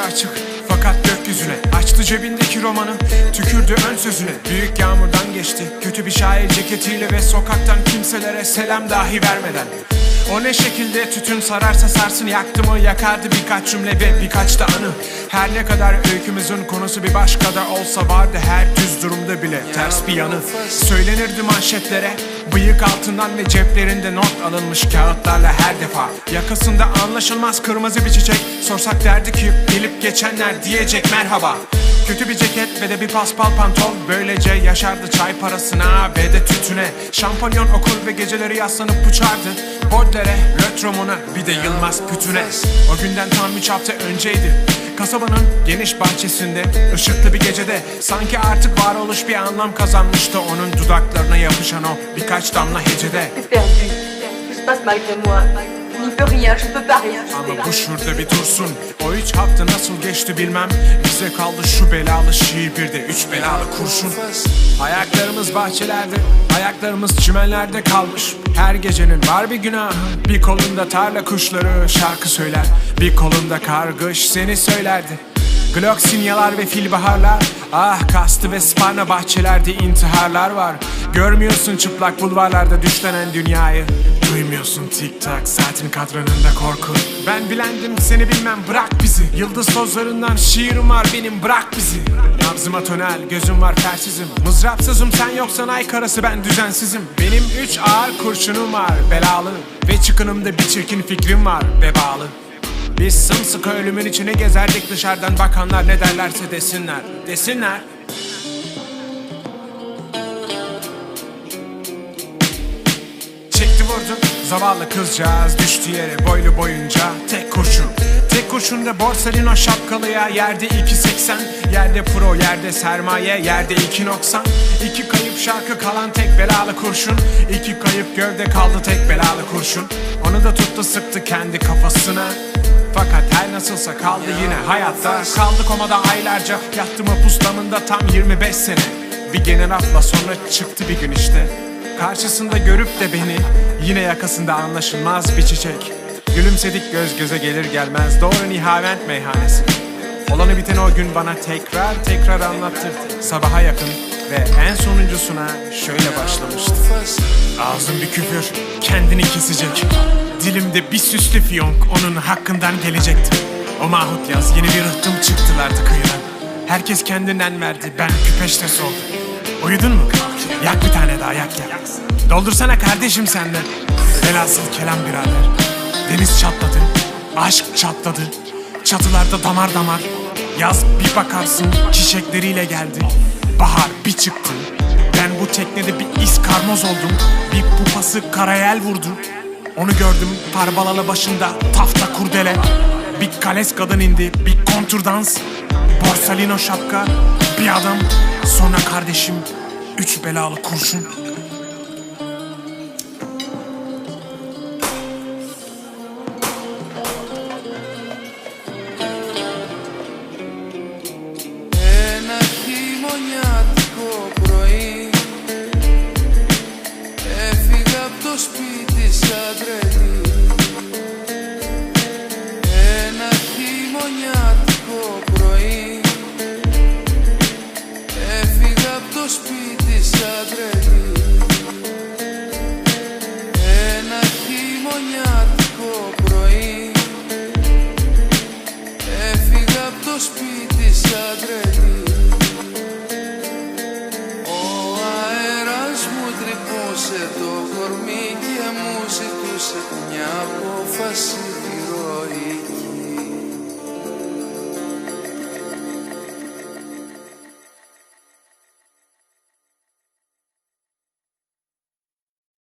açık fakat gökyüzüne. Açtı cebindeki romanı tükürdü ön sözüne. Büyük yağmurdan geçti kötü bir şair ceketiyle Ve sokaktan kimselere selam dahi vermeden. O ne şekilde tütün sararsa sarsın Yaktı mı yakardı birkaç cümle ve birkaç da anı. Her ne kadar öykümüzün konusu bir başka da olsa vardı Her düz durumda bile ters bir yanı. Söylenirdi manşetlere Bıyık altından ve ceplerinde not alınmış kağıtlarla her defa. Yakasında anlaşılmaz kırmızı bir çiçek. Sorsak derdi ki gelip geçenler diyecek merhaba. Kötü bir ceket ve de bir paspal pantol. Böylece yaşardı çay parasına ve de tütüne. Şampanyon okul ve geceleri yaslanıp uçardı. Bodlere, Lötrom'una bir de Yılmaz Pütüne. O günden tam üç hafta önceydi Kasabanın geniş bahçesinde ışıklı bir gecede Sanki artık varoluş bir anlam kazanmıştı. Onun dudaklarına yapışan o birkaç damla hecede. Perdu. Ama bu şurada bir dursun. O üç hafta nasıl geçti bilmem. Bize kaldı şu belalı şiir bir de üç belalı kurşun. Ayaklarımız bahçelerde Ayaklarımız çimenlerde kalmış. Her gecenin var bir günahı. Bir kolunda tarla kuşları şarkı söyler. Bir kolunda kargış seni söylerdi Glock sinyalar ve filbaharlar. Ah kastı ve sparna bahçelerde intiharlar var. Görmüyorsun çıplak bulvarlarda düşlenen dünyayı. Duymuyorsun tik tak saatin kadranında korku. Ben bilendim seni bilmem bırak bizi. Yıldız tozlarından şiirim var benim bırak bizi. Nabzıma tonel gözüm var tersizim Mızrapsızım sen yoksan ay karası ben düzensizim. Benim üç ağır kurşunum var belalı. Ve çıkınımda bir çirkin fikrim var vebalı biz sımsıkı ölümün içine gezerdik dışarıdan. Bakanlar ne derlerse desinler. Desinler. Çekti vurdu zavallı kızcağız. Düştü yere boylu boyunca. Tek kurşun. Tek kurşunda borsalino şapkalıya yerde 2.80 Yerde pro yerde sermaye yerde 2.90 İki kayıp şarkı kalan tek belalı kurşun. İki kayıp gövde kaldı tek belalı kurşun. Onu da tuttu sıktı kendi kafasına fakat her nasılsa kaldı yine hayatta. Kaldı komada aylarca. Yattı mı puslamında tam 25 sene. Bir genel afla sonra çıktı bir gün işte. Karşısında görüp de beni Yine yakasında anlaşılmaz bir çiçek. Gülümsedik göz göze gelir gelmez Doğru nihavent meyhanesi. Olanı biteni o gün bana tekrar tekrar anlattı Sabaha yakın ve en sonuncusuna şöyle başlamıştı. Ağzım bir küfür kendini kesecek Dilimde bir süslü fiyonk onun hakkından gelecekti. O mahut yaz yeni bir rıhtım çıktılardı kıyıdan. Herkes kendinden verdi ben küpeşte soldum Uyudun mu? Yak bir tane daha yak yak. Doldursana kardeşim senden. Velhasıl kelam birader. Deniz çatladı Aşk çatladı. Çatılarda damar damar. Yaz bir bakarsın çiçekleriyle geldi. Bahar bir çıktı. Ben bu teknede bir iskarmoz oldum. Bir pupası karayel vurdu Onu gördüm parbalalı başında Tafta kurdele Bir kales kadın indi Bir kontur dans Borsalino şapka Bir adam Sonra kardeşim Üç belalı kurşun Ένα χειμωνιάτικο πρωί Έφυγα από το σπίτι It's a αφορμή και μου ζητούσε μια απόφαση τη ροή.